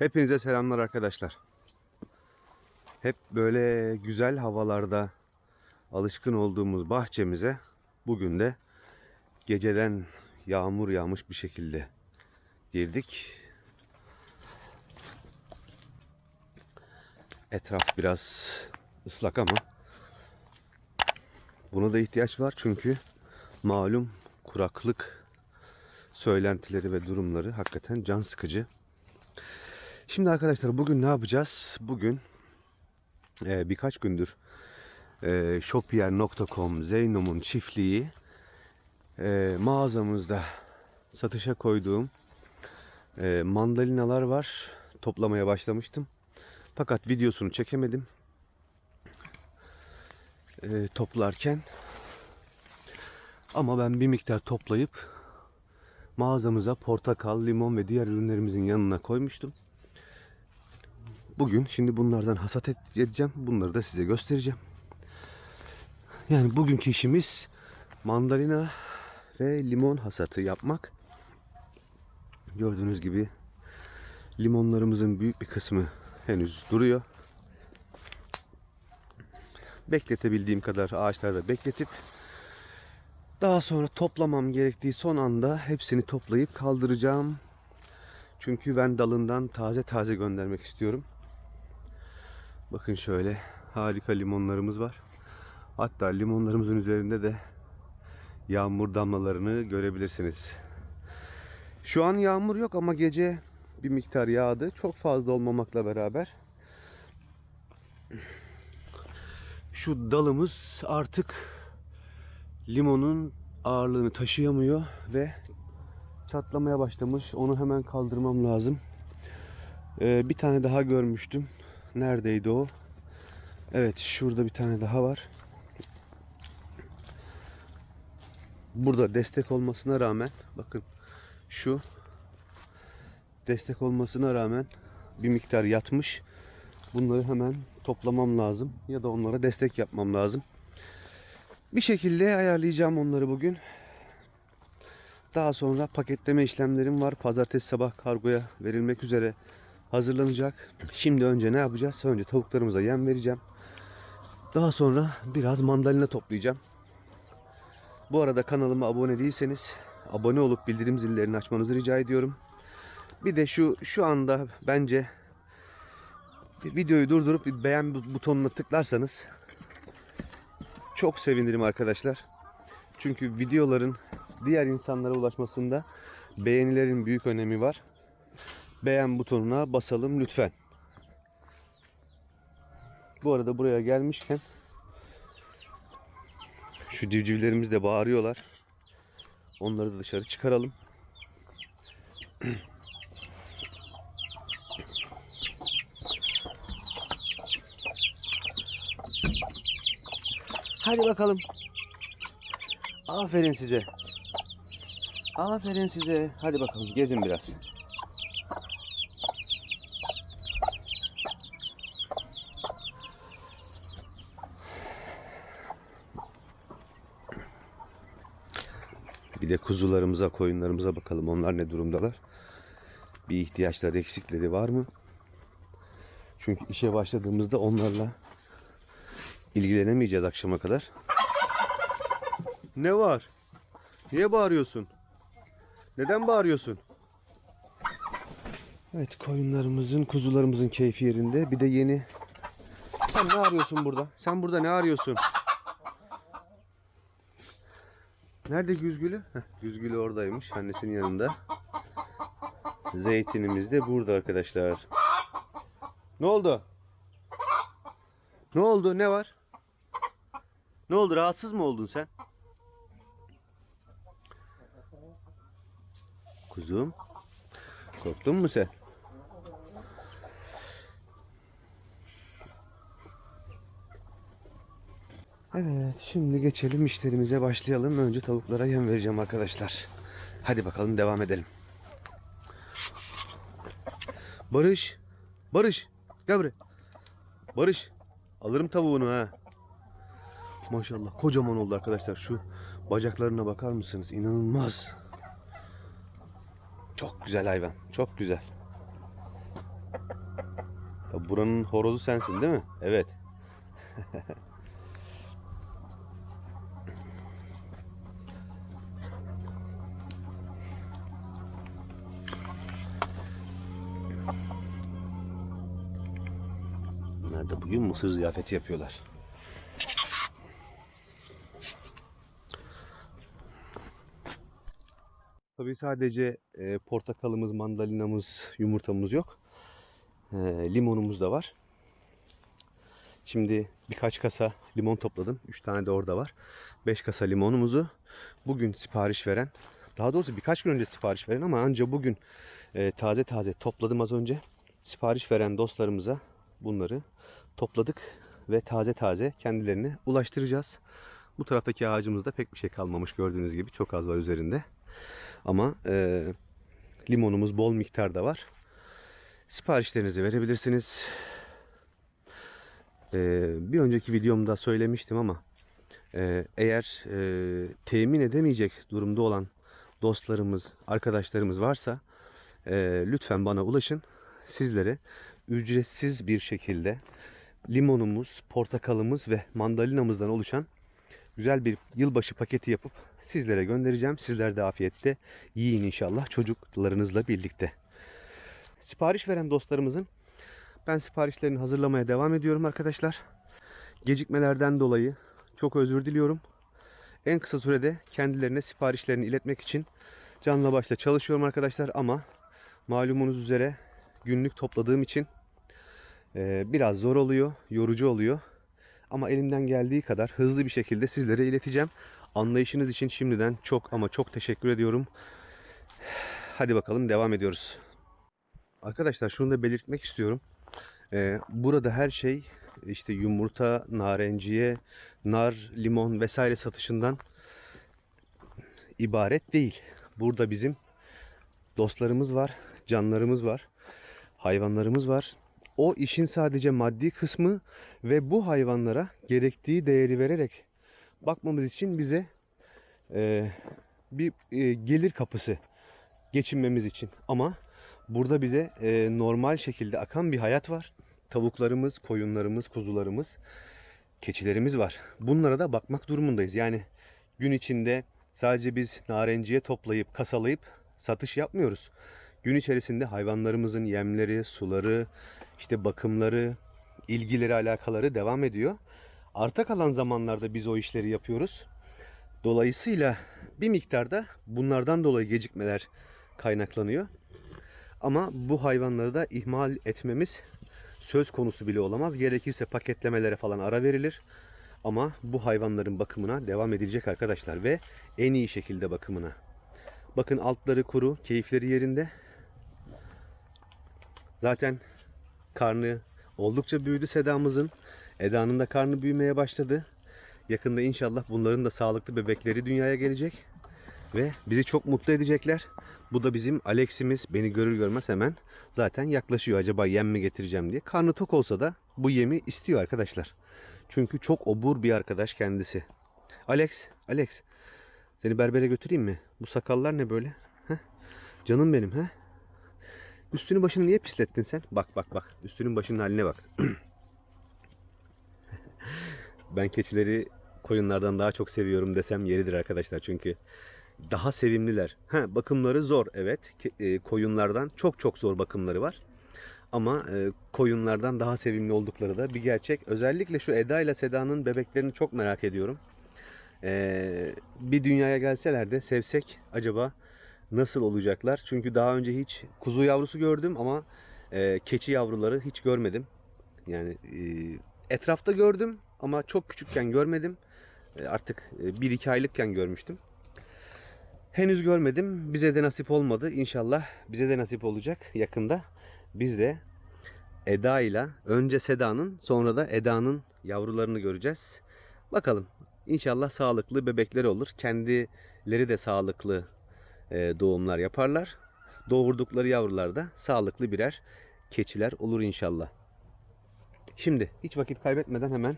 Hepinize selamlar arkadaşlar. Hep böyle güzel havalarda alışkın olduğumuz bahçemize bugün de geceden yağmur yağmış bir şekilde girdik. Etraf biraz ıslak ama buna da ihtiyaç var çünkü malum kuraklık söylentileri ve durumları hakikaten can sıkıcı. Şimdi arkadaşlar bugün ne yapacağız? Bugün e, birkaç gündür e, shopier.com Zeynom'un çiftliği e, mağazamızda satışa koyduğum e, mandalinalar var. Toplamaya başlamıştım. Fakat videosunu çekemedim. E, toplarken ama ben bir miktar toplayıp mağazamıza portakal, limon ve diğer ürünlerimizin yanına koymuştum. Bugün şimdi bunlardan hasat edeceğim. Bunları da size göstereceğim. Yani bugünkü işimiz mandalina ve limon hasatı yapmak. Gördüğünüz gibi limonlarımızın büyük bir kısmı henüz duruyor. Bekletebildiğim kadar ağaçlarda bekletip daha sonra toplamam gerektiği son anda hepsini toplayıp kaldıracağım. Çünkü ben dalından taze taze göndermek istiyorum. Bakın şöyle harika limonlarımız var. Hatta limonlarımızın üzerinde de yağmur damlalarını görebilirsiniz. Şu an yağmur yok ama gece bir miktar yağdı. Çok fazla olmamakla beraber. Şu dalımız artık limonun ağırlığını taşıyamıyor ve çatlamaya başlamış. Onu hemen kaldırmam lazım. Ee, bir tane daha görmüştüm. Neredeydi o? Evet şurada bir tane daha var. Burada destek olmasına rağmen bakın şu destek olmasına rağmen bir miktar yatmış. Bunları hemen toplamam lazım ya da onlara destek yapmam lazım. Bir şekilde ayarlayacağım onları bugün. Daha sonra paketleme işlemlerim var. Pazartesi sabah kargoya verilmek üzere hazırlanacak. Şimdi önce ne yapacağız? Önce tavuklarımıza yem vereceğim. Daha sonra biraz mandalina toplayacağım. Bu arada kanalıma abone değilseniz abone olup bildirim zillerini açmanızı rica ediyorum. Bir de şu şu anda bence videoyu durdurup bir beğen bu- butonuna tıklarsanız çok sevinirim arkadaşlar. Çünkü videoların diğer insanlara ulaşmasında beğenilerin büyük önemi var. Beğen butonuna basalım lütfen. Bu arada buraya gelmişken şu civcivlerimiz de bağırıyorlar. Onları da dışarı çıkaralım. Hadi bakalım. Aferin size. Aferin size. Hadi bakalım gezin biraz. De kuzularımıza, koyunlarımıza bakalım. Onlar ne durumdalar? Bir ihtiyaçları, eksikleri var mı? Çünkü işe başladığımızda onlarla ilgilenemeyeceğiz akşama kadar. Ne var? Niye bağırıyorsun? Neden bağırıyorsun? Evet koyunlarımızın, kuzularımızın keyfi yerinde. Bir de yeni... Sen ne arıyorsun burada? Sen burada ne arıyorsun? Nerede Güzgül'ü? Güzgül'ü oradaymış annesinin yanında. Zeytinimiz de burada arkadaşlar. Ne oldu? Ne oldu? Ne var? Ne oldu? Rahatsız mı oldun sen? Kuzum. Korktun mu sen? Evet, şimdi geçelim işlerimize başlayalım. Önce tavuklara yem vereceğim arkadaşlar. Hadi bakalım devam edelim. Barış, Barış, gel buraya. Barış, alırım tavuğunu ha. Maşallah, kocaman oldu arkadaşlar. Şu bacaklarına bakar mısınız? İnanılmaz. Çok güzel hayvan, çok güzel. Buranın horozu sensin değil mi? Evet. Bunlar da bugün mısır ziyafeti yapıyorlar. Tabii sadece e, portakalımız, mandalinamız, yumurtamız yok. E, limonumuz da var. Şimdi birkaç kasa limon topladım. 3 tane de orada var. 5 kasa limonumuzu bugün sipariş veren, daha doğrusu birkaç gün önce sipariş veren ama anca bugün e, taze taze topladım az önce. Sipariş veren dostlarımıza bunları topladık ve taze taze kendilerine ulaştıracağız. Bu taraftaki ağacımızda pek bir şey kalmamış gördüğünüz gibi çok az var üzerinde. Ama e, limonumuz bol miktarda var. Siparişlerinizi verebilirsiniz. E, bir önceki videomda söylemiştim ama e, eğer e, temin edemeyecek durumda olan dostlarımız, arkadaşlarımız varsa e, lütfen bana ulaşın. Sizlere ücretsiz bir şekilde limonumuz, portakalımız ve mandalinamızdan oluşan güzel bir yılbaşı paketi yapıp sizlere göndereceğim. Sizler de afiyette yiyin inşallah çocuklarınızla birlikte. Sipariş veren dostlarımızın ben siparişlerini hazırlamaya devam ediyorum arkadaşlar. Gecikmelerden dolayı çok özür diliyorum. En kısa sürede kendilerine siparişlerini iletmek için canla başla çalışıyorum arkadaşlar ama malumunuz üzere günlük topladığım için biraz zor oluyor, yorucu oluyor. Ama elimden geldiği kadar hızlı bir şekilde sizlere ileteceğim. Anlayışınız için şimdiden çok ama çok teşekkür ediyorum. Hadi bakalım devam ediyoruz. Arkadaşlar şunu da belirtmek istiyorum. Ee, burada her şey işte yumurta, narenciye, nar, limon vesaire satışından ibaret değil. Burada bizim dostlarımız var, canlarımız var, hayvanlarımız var. O işin sadece maddi kısmı ve bu hayvanlara gerektiği değeri vererek bakmamız için bize e, bir e, gelir kapısı geçinmemiz için. Ama burada bize e, normal şekilde akan bir hayat var. Tavuklarımız, koyunlarımız, kuzularımız, keçilerimiz var. Bunlara da bakmak durumundayız. Yani gün içinde sadece biz narenciye toplayıp kasalayıp satış yapmıyoruz. Gün içerisinde hayvanlarımızın yemleri, suları, işte bakımları, ilgileri, alakaları devam ediyor. Arta kalan zamanlarda biz o işleri yapıyoruz. Dolayısıyla bir miktarda bunlardan dolayı gecikmeler kaynaklanıyor. Ama bu hayvanları da ihmal etmemiz söz konusu bile olamaz. Gerekirse paketlemelere falan ara verilir. Ama bu hayvanların bakımına devam edilecek arkadaşlar ve en iyi şekilde bakımına. Bakın altları kuru, keyifleri yerinde. Zaten karnı oldukça büyüdü Seda'mızın. Eda'nın da karnı büyümeye başladı. Yakında inşallah bunların da sağlıklı bebekleri dünyaya gelecek. Ve bizi çok mutlu edecekler. Bu da bizim Alex'imiz beni görür görmez hemen zaten yaklaşıyor. Acaba yem mi getireceğim diye. Karnı tok olsa da bu yemi istiyor arkadaşlar. Çünkü çok obur bir arkadaş kendisi. Alex, Alex. Seni berbere götüreyim mi? Bu sakallar ne böyle? Heh? Canım benim he? Üstünü başını niye pislettin sen? Bak bak bak. Üstünün başının haline bak. ben keçileri koyunlardan daha çok seviyorum desem yeridir arkadaşlar. Çünkü daha sevimliler. Ha, bakımları zor evet. E, koyunlardan çok çok zor bakımları var. Ama e, koyunlardan daha sevimli oldukları da bir gerçek. Özellikle şu Eda ile Seda'nın bebeklerini çok merak ediyorum. E, bir dünyaya gelseler de sevsek acaba nasıl olacaklar? Çünkü daha önce hiç kuzu yavrusu gördüm ama e, keçi yavruları hiç görmedim. Yani e, etrafta gördüm ama çok küçükken görmedim. E, artık 1-2 aylıkken görmüştüm. Henüz görmedim. Bize de nasip olmadı. İnşallah bize de nasip olacak yakında. Biz de Eda ile önce Seda'nın sonra da Eda'nın yavrularını göreceğiz. Bakalım. İnşallah sağlıklı bebekleri olur. Kendileri de sağlıklı e, doğumlar yaparlar. Doğurdukları yavrular da sağlıklı birer keçiler olur inşallah. Şimdi hiç vakit kaybetmeden hemen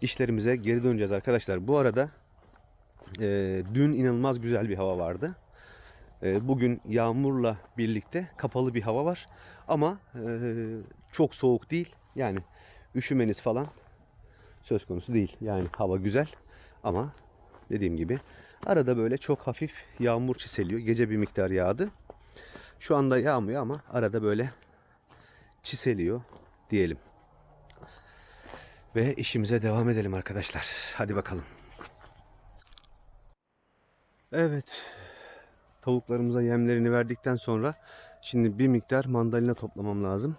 işlerimize geri döneceğiz arkadaşlar. Bu arada e, dün inanılmaz güzel bir hava vardı. E, bugün yağmurla birlikte kapalı bir hava var. Ama e, çok soğuk değil. Yani üşümeniz falan söz konusu değil. Yani hava güzel ama dediğim gibi arada böyle çok hafif yağmur çiseliyor. Gece bir miktar yağdı. Şu anda yağmıyor ama arada böyle çiseliyor diyelim. Ve işimize devam edelim arkadaşlar. Hadi bakalım. Evet. Tavuklarımıza yemlerini verdikten sonra şimdi bir miktar mandalina toplamam lazım.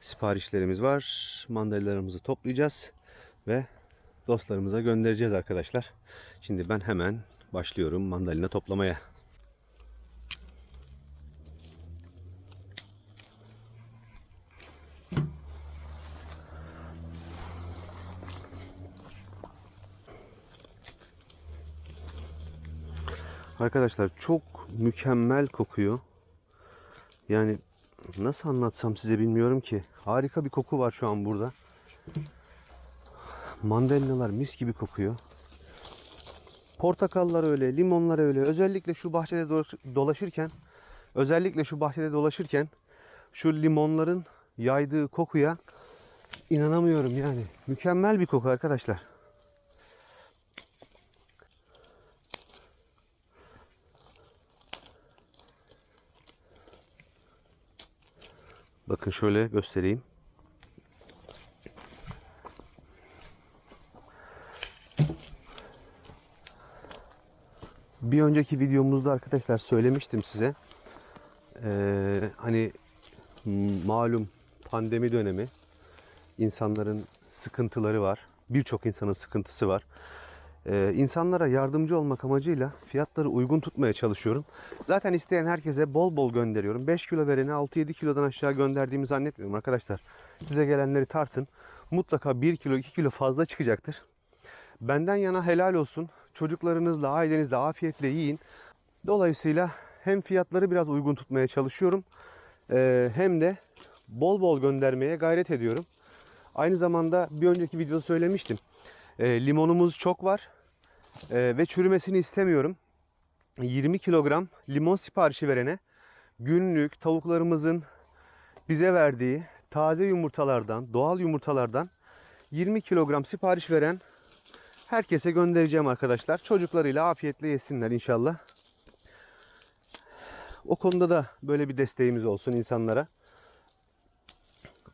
Siparişlerimiz var. Mandalinalarımızı toplayacağız ve dostlarımıza göndereceğiz arkadaşlar. Şimdi ben hemen başlıyorum mandalina toplamaya. Arkadaşlar çok mükemmel kokuyor. Yani nasıl anlatsam size bilmiyorum ki. Harika bir koku var şu an burada. Mandalinalar mis gibi kokuyor. Portakallar öyle, limonlar öyle. Özellikle şu bahçede dolaş- dolaşırken, özellikle şu bahçede dolaşırken şu limonların yaydığı kokuya inanamıyorum yani. Mükemmel bir koku arkadaşlar. Bakın şöyle göstereyim. Bir önceki videomuzda arkadaşlar söylemiştim size. Ee, hani malum pandemi dönemi insanların sıkıntıları var. Birçok insanın sıkıntısı var. Ee, insanlara yardımcı olmak amacıyla fiyatları uygun tutmaya çalışıyorum. Zaten isteyen herkese bol bol gönderiyorum. 5 kilo verene 6-7 kilodan aşağı gönderdiğimi zannetmiyorum arkadaşlar. Size gelenleri tartın. Mutlaka 1 kilo 2 kilo fazla çıkacaktır. Benden yana helal olsun. Çocuklarınızla, ailenizle afiyetle yiyin. Dolayısıyla hem fiyatları biraz uygun tutmaya çalışıyorum. eee, hem de bol bol göndermeye gayret ediyorum. Aynı zamanda bir önceki videoda söylemiştim. Eee, limonumuz çok var. Eee, ve çürümesini istemiyorum. 20 kilogram limon siparişi verene günlük tavuklarımızın bize verdiği taze yumurtalardan, doğal yumurtalardan 20 kilogram sipariş veren herkese göndereceğim arkadaşlar. Çocuklarıyla afiyetle yesinler inşallah. O konuda da böyle bir desteğimiz olsun insanlara.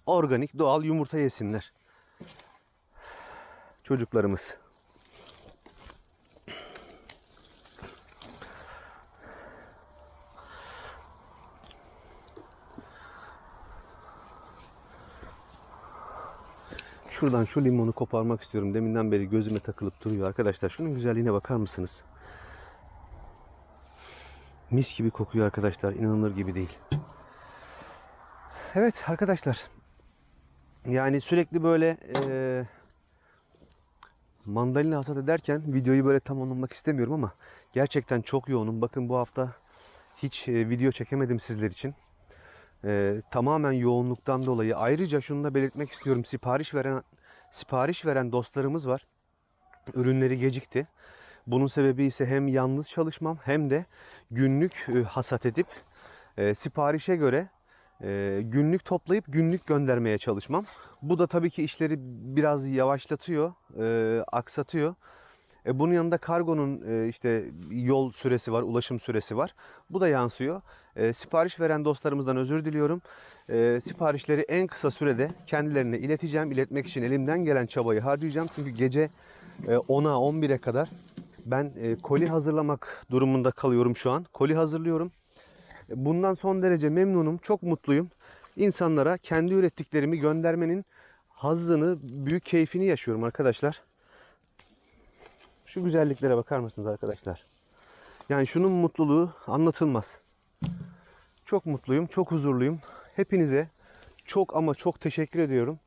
Organik, doğal yumurta yesinler. Çocuklarımız. Şuradan şu limonu koparmak istiyorum. Deminden beri gözüme takılıp duruyor arkadaşlar. Şunun güzelliğine bakar mısınız? Mis gibi kokuyor arkadaşlar. İnanılır gibi değil. Evet arkadaşlar. Yani sürekli böyle eee mandalina hasat ederken videoyu böyle tamamlamak istemiyorum ama gerçekten çok yoğunum. Bakın bu hafta hiç e, video çekemedim sizler için. Ee, tamamen yoğunluktan dolayı. Ayrıca şunu da belirtmek istiyorum. Sipariş veren sipariş veren dostlarımız var. Ürünleri gecikti. Bunun sebebi ise hem yalnız çalışmam hem de günlük e, hasat edip e, siparişe göre e, günlük toplayıp günlük göndermeye çalışmam. Bu da tabii ki işleri biraz yavaşlatıyor, e, aksatıyor. E, bunun yanında kargonun e, işte yol süresi var, ulaşım süresi var. Bu da yansıyor. E, sipariş veren dostlarımızdan özür diliyorum. E, siparişleri en kısa sürede kendilerine ileteceğim. İletmek için elimden gelen çabayı harcayacağım. Çünkü gece e, 10'a 11'e kadar ben e, koli hazırlamak durumunda kalıyorum şu an. Koli hazırlıyorum. Bundan son derece memnunum, çok mutluyum. İnsanlara kendi ürettiklerimi göndermenin hazzını, büyük keyfini yaşıyorum arkadaşlar. Şu güzelliklere bakar mısınız arkadaşlar? Yani şunun mutluluğu anlatılmaz. Çok mutluyum, çok huzurluyum. Hepinize çok ama çok teşekkür ediyorum.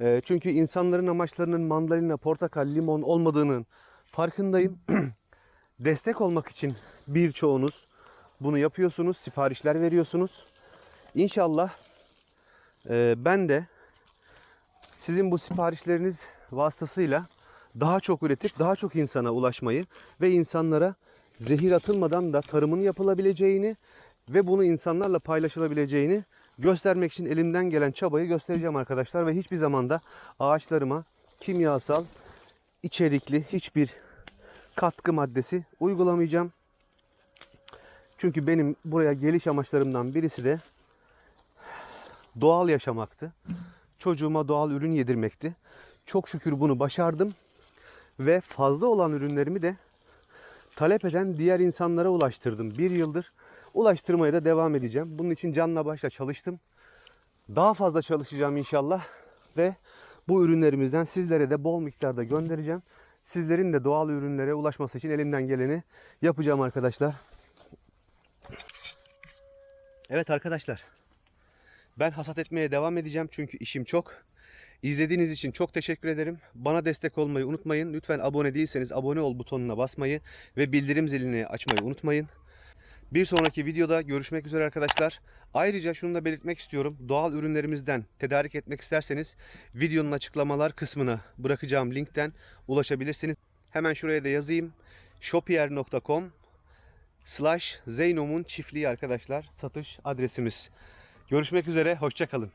Ee, çünkü insanların amaçlarının mandalina, portakal, limon olmadığının farkındayım. Destek olmak için birçoğunuz bunu yapıyorsunuz, siparişler veriyorsunuz. İnşallah e, ben de sizin bu siparişleriniz vasıtasıyla daha çok üretip daha çok insana ulaşmayı ve insanlara zehir atılmadan da tarımın yapılabileceğini ve bunu insanlarla paylaşılabileceğini göstermek için elimden gelen çabayı göstereceğim arkadaşlar ve hiçbir zamanda ağaçlarıma kimyasal içerikli hiçbir katkı maddesi uygulamayacağım. Çünkü benim buraya geliş amaçlarımdan birisi de doğal yaşamaktı. Çocuğuma doğal ürün yedirmekti. Çok şükür bunu başardım ve fazla olan ürünlerimi de talep eden diğer insanlara ulaştırdım. Bir yıldır ulaştırmaya da devam edeceğim. Bunun için canla başla çalıştım. Daha fazla çalışacağım inşallah ve bu ürünlerimizden sizlere de bol miktarda göndereceğim. Sizlerin de doğal ürünlere ulaşması için elimden geleni yapacağım arkadaşlar. Evet arkadaşlar. Ben hasat etmeye devam edeceğim çünkü işim çok. İzlediğiniz için çok teşekkür ederim. Bana destek olmayı unutmayın. Lütfen abone değilseniz abone ol butonuna basmayı ve bildirim zilini açmayı unutmayın. Bir sonraki videoda görüşmek üzere arkadaşlar. Ayrıca şunu da belirtmek istiyorum. Doğal ürünlerimizden tedarik etmek isterseniz videonun açıklamalar kısmına bırakacağım linkten ulaşabilirsiniz. Hemen şuraya da yazayım. shopier.com slash Zeynom'un çiftliği arkadaşlar satış adresimiz. Görüşmek üzere, hoşçakalın.